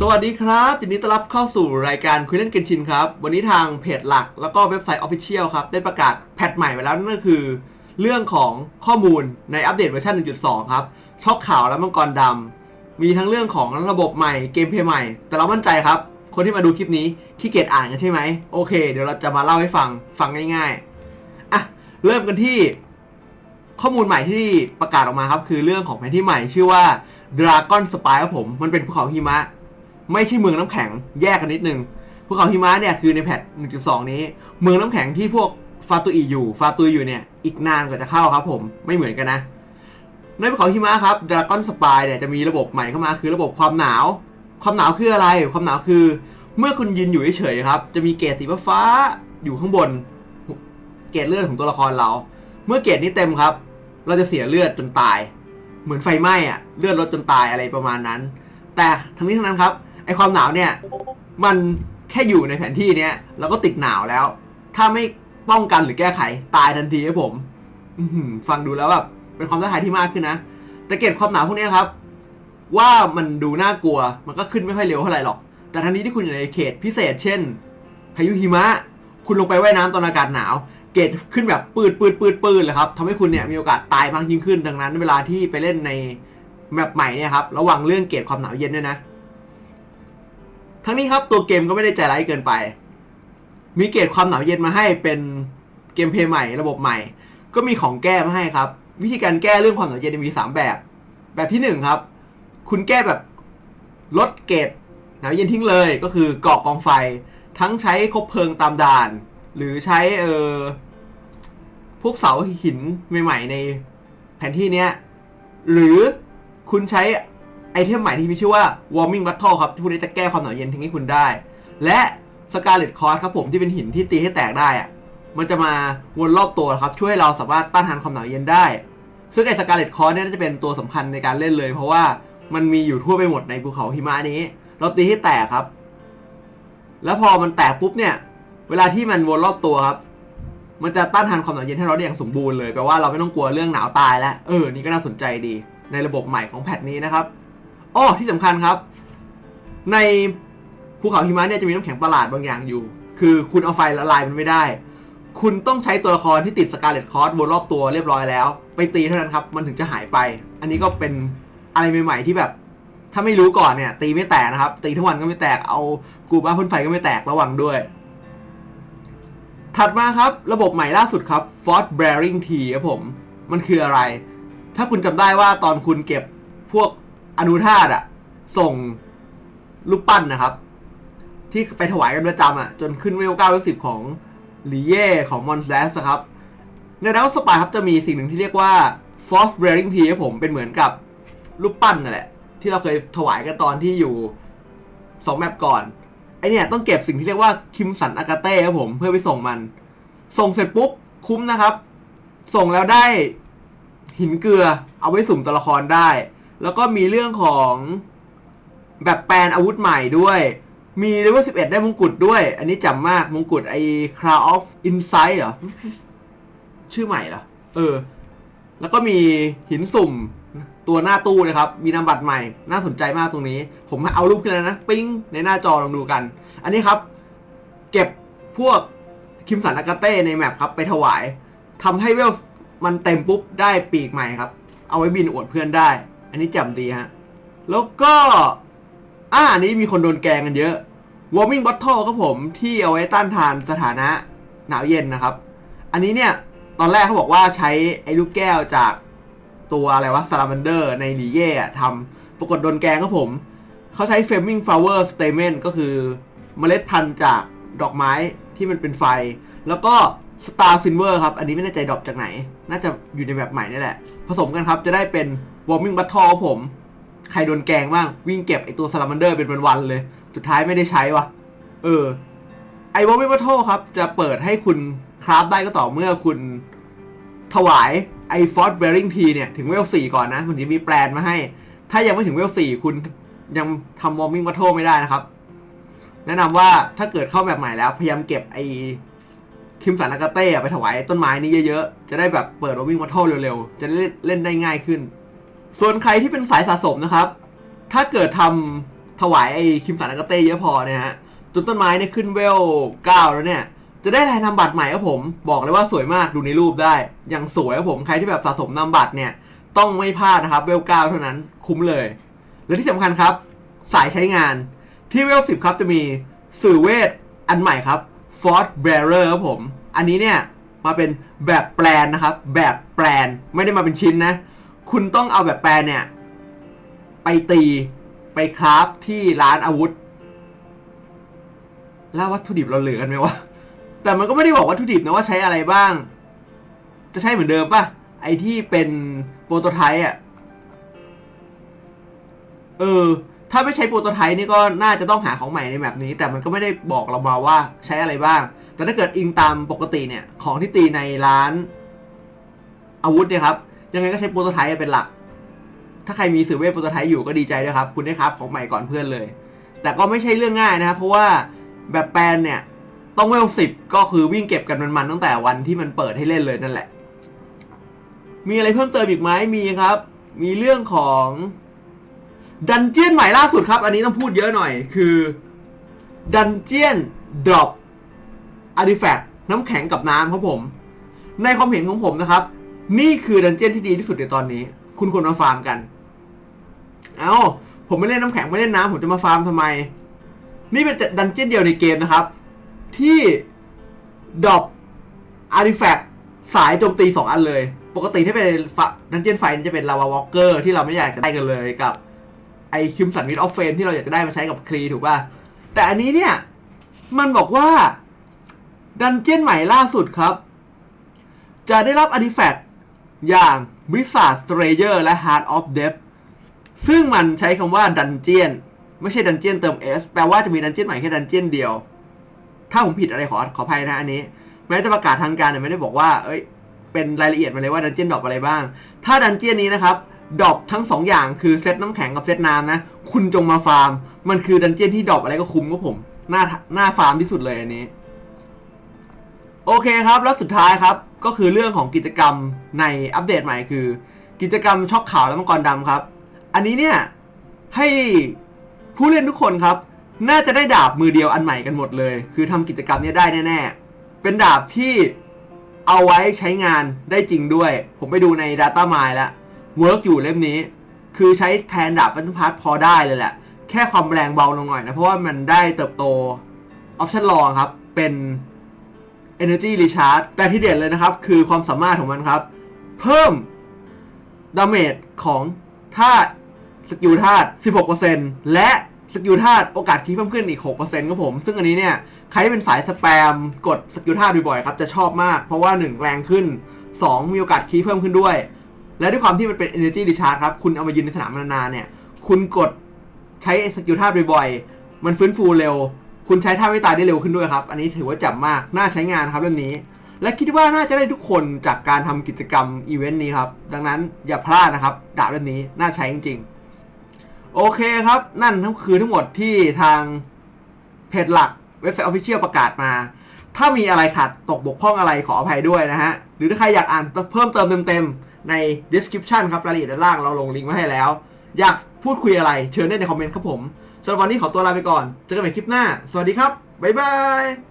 สวัสดีครับยินดีต้อนรับเข้าสู่รายการคุยเล่นเกนชินครับ วันนี้ทางเพจหลักแล้วก็เว็บไซต์ Official ครับ ได้ประกาศแพทใหม่ไปแล้วนั่นก็คือ เรื่องของข้อมูลในอัปเดตเวอร์ชัน1.2 ครับ ช็อกข่าวและมังกรดำ มีทั้งเรื่องของระบบใหม่เกมเพลย์ใหม่ แต่เรามั่นใจครับ คนที่มาดูคลิปนี้ขี้เกียจอ่านกันใช่ไหมโอเค เดี๋ยวเราจะมาเล่าให้ฟังฟังง่ายๆอะเริ่มกันที่ ข้อมูลใหม่ที่ประกาศออกมาครับคือเรื่องของแผนที่ใหม่ ชื่อว่า Dragon Spy ครับผมมันเป็นภูเขาหิมะ ไม่ใช่เมืองน้ำแข็งแยกกันนิดนึงภูเขาหิมะเนี่ยคือในแพท1.2 นี้ เมืองน้ำแข็งที่พวกฟาตุอีอยู่ฟาตุยอยู่เนี่ยอีกนานกว่าจะเข้าครับผมไม่เหมือนกันนะในภูเขาหิมะครับ Dragon Spy เนี่ยจะมีระบบใหม่เข้ามาคือระบบความหนาว ความหนาวคืออะไร ความหนาวคือ เมื่อคุณยืนอยู่เฉยๆครับ จะมีเกรดสีฟ้าอยู่ข้างบน เกรดเลือดของตัวละครเรา เมื่อเกรดนี้เต็มครับ เราจะเสียเลือดจนตาย เหมือนไฟไหม้อะเลือดลดจนตายอะไรประมาณนั้น แต่ทั้งนี้ทั้งนั้นครับ ไอความหนาวเนี่ย มันแค่อยู่ในแผนที่เนี้ยเราก็ติดหนาวแล้ว ถ้าไม่ป้องกันหรือแก้ไขตายทันทีครับผมฟังดูแล้วแบบเป็นความท้าทายที่มากขึ้นนะแต่เกรดความหนาวพวกนี้ครับ ว่ามันดูน่ากลัวมันก็ขึ้นไม่ค่อยเร็วเท่าไหร่หรอก แต่ทันนี้ที่คุณอยู่ในเขตพิเศษ เช่นพายุหิมะ คุณลงไปว่ายน้ำตอนอากาศหนาว เกรดขึ้นแบบปืดปืดปืดปืดเลยครับทำให้คุณเนี่ยมีโอกาสตายมากยิ่งขึ้น ดังนั้น เวลาที่ไปเล่นในแมปใหม่เนี่ยครับระวังเรื่องเกรดความหนาวเย็นด้วยนะ ทั้งนี้ครับตัวเกมก็ไม่ได้ใจร้ายเกินไป มีเกรดความหนาวเย็นมาให้เป็นเกมเพย์ใหม่ระบบใหม่ ก็มีของแก้มาให้ครับ วิธีการแก้เรื่องความหนาวเย็นมี 3 แบบ แบบที่ 1 ครับ คุณแก้แบบลดเกรดหนาวเย็นทิ้งเลยก็คือเกาะกองไฟ ทั้งใช้คบเพลิงตามด่าน หรือใช้เออพวกเสาหินใหม่ ๆ ในแผนที่เนี้ยหรือคุณใช้ ไอเทมใหม่ที่มีชื่อว่า warming battle ครับที่พวกนี้จะแก้ความหนาวเย็นทิ้งให้คุณได้ และ scarlet cross ครับผมที่เป็นหินที่ตีให้แตกได้อะมันจะมาวนรอบตัวครับช่วยให้เราสามารถต้านทานความหนาวเย็นได้ ซึ่งไอ้ scarlet cross เนี่ยน่าจะเป็นตัวสำคัญในการเล่นเลย เพราะว่ามันมีอยู่ทั่วไปหมดในภูเขาหิมะนี้ เราตีให้แตกครับ แล้วพอมันแตกปุ๊บเนี่ย เวลาที่มันวนรอบตัวครับ มันจะต้านทานความหนาวเย็นให้เราได้อย่างสมบูรณ์เลยแปลว่าเราไม่ต้องกลัวเรื่องหนาวตายแล้วเออนี่ก็น่าสนใจดีในระบบใหม่ของแพทนี้นะครับ อ้อที่สำคัญครับ ในภูเขาหิมะเนี่ยจะมีน้ำแข็งประหลาดบางอย่างอยู่ คือคุณเอาไฟละลายมันไม่ได้ คุณต้องใช้ตัวละครที่ติดสกาเลตคอร์สวนรอบตัวเรียบร้อยแล้ว ไปตีเท่านั้นครับ มันถึงจะหายไป อันนี้ก็เป็นอะไรใหม่ ๆ ที่แบบ ถ้าไม่รู้ก่อนเนี่ย ตีไม่แตกนะครับ ตีทั้งวันก็ไม่แตกเอากูบ้าพ่นไฟก็ไม่แตกระวังด้วย ถัดมาครับ ระบบใหม่ล่าสุดครับ Fort Bearing T ครับผม มันคืออะไร ถ้าคุณจำได้ว่าตอนคุณเก็บพวก อนุธาตุอะส่งรูปปั้นนะครับ ที่ไปถวายกันประจำอะจนขึ้นเวล9เวล10ของลีเย่ของมอนแซสครับ ในดาวสปายครับจะมีสิ่งหนึ่งที่เรียกว่า Force Bearing T ครับผมเป็นเหมือนกับรูปปั้นนั่นแหละ ที่เราเคยถวายกันตอนที่อยู่สองแมปก่อนไอเนี่ยต้องเก็บสิ่งที่เรียกว่าคิมสันอากาเต้ครับผมเพื่อไปส่งมัน ส่งเสร็จปุ๊บคุ้มนะครับ ส่งแล้วได้หินเกลือเอาไว้สุ่มตัวละครได้ แล้วก็มีเรื่องของแบบแปลนอาวุธใหม่ด้วย มีเลเวล11 ได้มงกุฎด้วย อันนี้จำมากมงกุฎไอ้ Crown of Insight เหรอ ชื่อใหม่เหรอ เออ แล้วก็มีหินสุ่มตัวหน้าตู้นะครับ มีนามบัตรใหม่ น่าสนใจมากตรงนี้ ผมเอารูปขึ้นแล้วนะ ปิ้ง ในหน้าจอลองดูกัน อันนี้ครับ เก็บพวกคิมสันอากาเต้ในแมปครับ ไปถวายทำให้เวลมันเต็มปุ๊บได้ปีกใหม่ครับ เอาไว้บินอวดเพื่อนได้ อันนี้จำดีฮะ แล้วก็อ่าอันนี้มีคนโดนแกงกันเยอะ warming bottle ครับผมที่เอาไว้ต้านทานสถานะหนาวเย็นนะครับ อันนี้เนี่ย ตอนแรกเขาบอกว่าใช้ไอ้ลูกแก้วจากตัวอะไรวะ salamander ในหลีเย่ทำปรากฏโดนแกงครับผม เขาใช้ flaming flower stamen ก็คือเมล็ดพันธุ์จากดอกไม้ที่มันเป็นไฟ แล้วก็ star silver ครับ อันนี้ไม่แน่ใจดอกจากไหน น่าจะอยู่ในแบบใหม่นี่แหละ ผสมกันครับจะได้เป็น warming battle ครับผม ใครโดนแกงบ้าง วิ่งเก็บไอตัว salamander เป็นวันๆเลย สุดท้ายไม่ได้ใช้วะเออ ไอ warming battle ครับ จะเปิดให้คุณคราฟได้ก็ต่อเมื่อคุณถวายไอ fort bearing t เนี่ย ถึงเวล4ก่อนนะมันจะมีแปลนมาให้ ถ้ายังไม่ถึงเวล4คุณยังทำ warming battle ไม่ได้นะครับ แนะนำว่าถ้าเกิดเข้าแบบใหม่แล้ว พยายามเก็บไอคิมสันอากาเต้อะไปถวายต้นไม้นี้เยอะๆ จะได้แบบเปิด warming battle เร็วๆ จะเล่นได้ง่ายขึ้น ส่วนใครที่เป็นสายสะสมนะครับ ถ้าเกิดทถวายไอ้คิมสันอากาเต้เยอะพอเนี่ยฮะจนต้นไม้เนี่ยขึ้นเวลเก้าแล้วเนี่ย จะได้ลายนามบัตรใหม่ครับผม บอกเลยว่าสวยมากดูในรูปได้ อย่างสวยครับผมใครที่แบบสะสมนามบัตรเนี่ยต้องไม่พลาดนะครับเวลเก้าเท่านั้นคุ้มเลย และที่สำคัญครับ สายใช้งานที่เวลสิบครับจะมีสื่อเวทอันใหม่ครับ Force Bearer ครับผม อันนี้เนี่ยมาเป็นแบบแปลนนะครับ แบบแปลนไม่ได้มาเป็นชิ้นนะ คุณต้องเอาแบบแปลนเนี่ย ไปตีไปคราฟที่ร้านอาวุธ แล้ววัตถุดิบเราเหลือกันไหมวะ แต่มันก็ไม่ได้บอกวัตถุดิบนะว่าใช้อะไรบ้าง จะใช้เหมือนเดิมป่ะ ไอที่เป็นโปรโตไทป์อะ เออ ถ้าไม่ใช้โปรโตไทป์นี่ก็น่าจะต้องหาของใหม่ในแบบนี้ แต่มันก็ไม่ได้บอกเรามาว่าใช้อะไรบ้าง แต่ถ้าเกิดอิงตามปกติเนี่ย ของที่ตีในร้าน อาวุธเนี่ยครับ ยังไงก็ใช้โปรโตไทป์เป็นหลัก ถ้าใครมีสื่อเวทโปรโตไทป์อยู่ก็ดีใจด้วยครับ คุณได้ครับของใหม่ก่อนเพื่อนเลย แต่ก็ไม่ใช่เรื่องง่ายนะครับ เพราะว่าแบบแปลนเนี่ยต้องเวลสิบก็คือวิ่งเก็บกันมันๆตั้งแต่วันที่มันเปิดให้เล่นเลยนั่นแหละ มีอะไรเพิ่มเติมอีกไหมมีครับ มีเรื่องของดันเจียนใหม่ล่าสุดครับ อันนี้ต้องพูดเยอะหน่อยคือดันเจียนดรอปอาร์ติแฟกต์น้ำแข็งกับน้ำครับผม ในความเห็นของผมนะครับ นี่คือดันเจี้ยนที่ดีที่สุดในตอนนี้ คุณควรมาฟาร์มกัน เอา้า ผมไม่เล่นน้ำแข็งไม่เล่นน้ำผมจะมาฟาร์มทำไม นี่เป็นดันเจี้ยนเดียวในเกมนะครับ ที่ดรอปอาร์ติแฟกต์สายโจมตี 2 อันเลย ปกติถ้าเป็นดันเจี้ยนไฟจะเป็นลาวาวอลเกอร์ที่เราไม่อยากจะได้กันเลยกับไอคิมสันวิดออฟเฟมที่เราอยากจะได้มาใช้กับคลีถูกป่ะ แต่อันนี้เนี่ย มันบอกว่า ดันเจี้ยนใหม่ล่าสุดครับ จะได้รับอาร์ติแฟกต์ อย่าง Wizard Strayer และ Heart of Depth ซึ่งมันใช้คำว่าดันเจียนไม่ใช่ดันเจียนเติม S แปลว่าจะมีดันเจียนใหม่แค่ดันเจียนเดียว ถ้าผมผิดอะไรขอขออภัยนะอันนี้ แม้จะประกาศทางการเนี่ไม่ได้บอกว่า เอ้ย เป็นรายละเอียดมาเลยว่าดันเจียนดรอปอะไรบ้าง ถ้าดันเจียนนี้นะครับดรอปทั้งสองอย่างคือเซตน้ำแข็งกับเซตน้ำนะ คุณจงมาฟาร์ม มันคือดันเจียนที่ดรอปอะไรก็คุ้มก็ผม หน้าหน้าฟาร์มที่สุดเลยอันนี้ โอเคครับ แล้วสุดท้ายครับ ก็คือเรื่องของกิจกรรม ในอัปเดตใหม่คือ กิจกรรมช็อกขาวและมังกรดำครับ อันนี้เนี่ยให้ผู้เล่นทุกคนครับ น่าจะได้ดาบมือเดียวอันใหม่กันหมดเลย คือทำกิจกรรมนี้ได้แน่ๆ เป็นดาบที่เอาไว้ใช้งานได้จริงด้วย ผมไปดูใน Data m i แล้วเวิร์กอยู่เล่มนี้ คือใช้แทนดาบฟันพาร์ทพอได้เลยแหละ แค่ความแรงเบาลงหน่อยนะ เพราะว่ามันได้เติบโตออปชั่นรองครับ เป็น Energy Recharge แต่ที่เด่นเลยนะครับ คือความสามารถของมันครับ เพิ่มดาเมจของธาตุสกิลธาตุ16%และสกิลธาตุโอกาสคีย์เพิ่มขึ้นอีก 6%ครับผม ซึ่งอันนี้เนี่ย ใครที่เป็นสายสแปมกดสกิลธาตุบ่อยๆครับ จะชอบมาก เพราะว่า 1 แรงขึ้น 2 มีโอกาสคีย์เพิ่มขึ้นด้วย และด้วยความที่มันเป็น Energy Recharge ครับ คุณเอามายืนในสนามนานๆเนี่ย คุณกดใช้สกิลธาตุบ่อยๆ มันฟื้นฟูเร็ว คุณใช้ท่าไม่ตายได้เร็วขึ้นด้วยครับ อันนี้ถือว่าจับมาก น่าใช้งานครับเรื่องนี้ และคิดว่าน่าจะได้ทุกคนจากการทำกิจกรรมอีเวนต์นี้ครับ ดังนั้นอย่าพลาดนะครับ ดาบเล่มนี้น่าใช้จริง ๆ โอเคครับ นั่นทั้งคือทั้งหมดที่ทางเพจหลักเว็บไซต์ออฟฟิเชียลประกาศมา ถ้ามีอะไรขัดตกบกพร่องอะไรขออภัยด้วยนะฮะ หรือถ้าใครอยากอ่านเพิ่มเติมเต็มๆใน description ครับรายละเอียดด้านล่างเราลงลิงก์ไว้ให้แล้ว อยากพูดคุยอะไรเชิญได้ในคอมเมนต์ครับผมสำหรับวันนี้ขอตัวลาไปก่อน เจอกันใหม่คลิปหน้า สวัสดีครับ บ๊ายบาย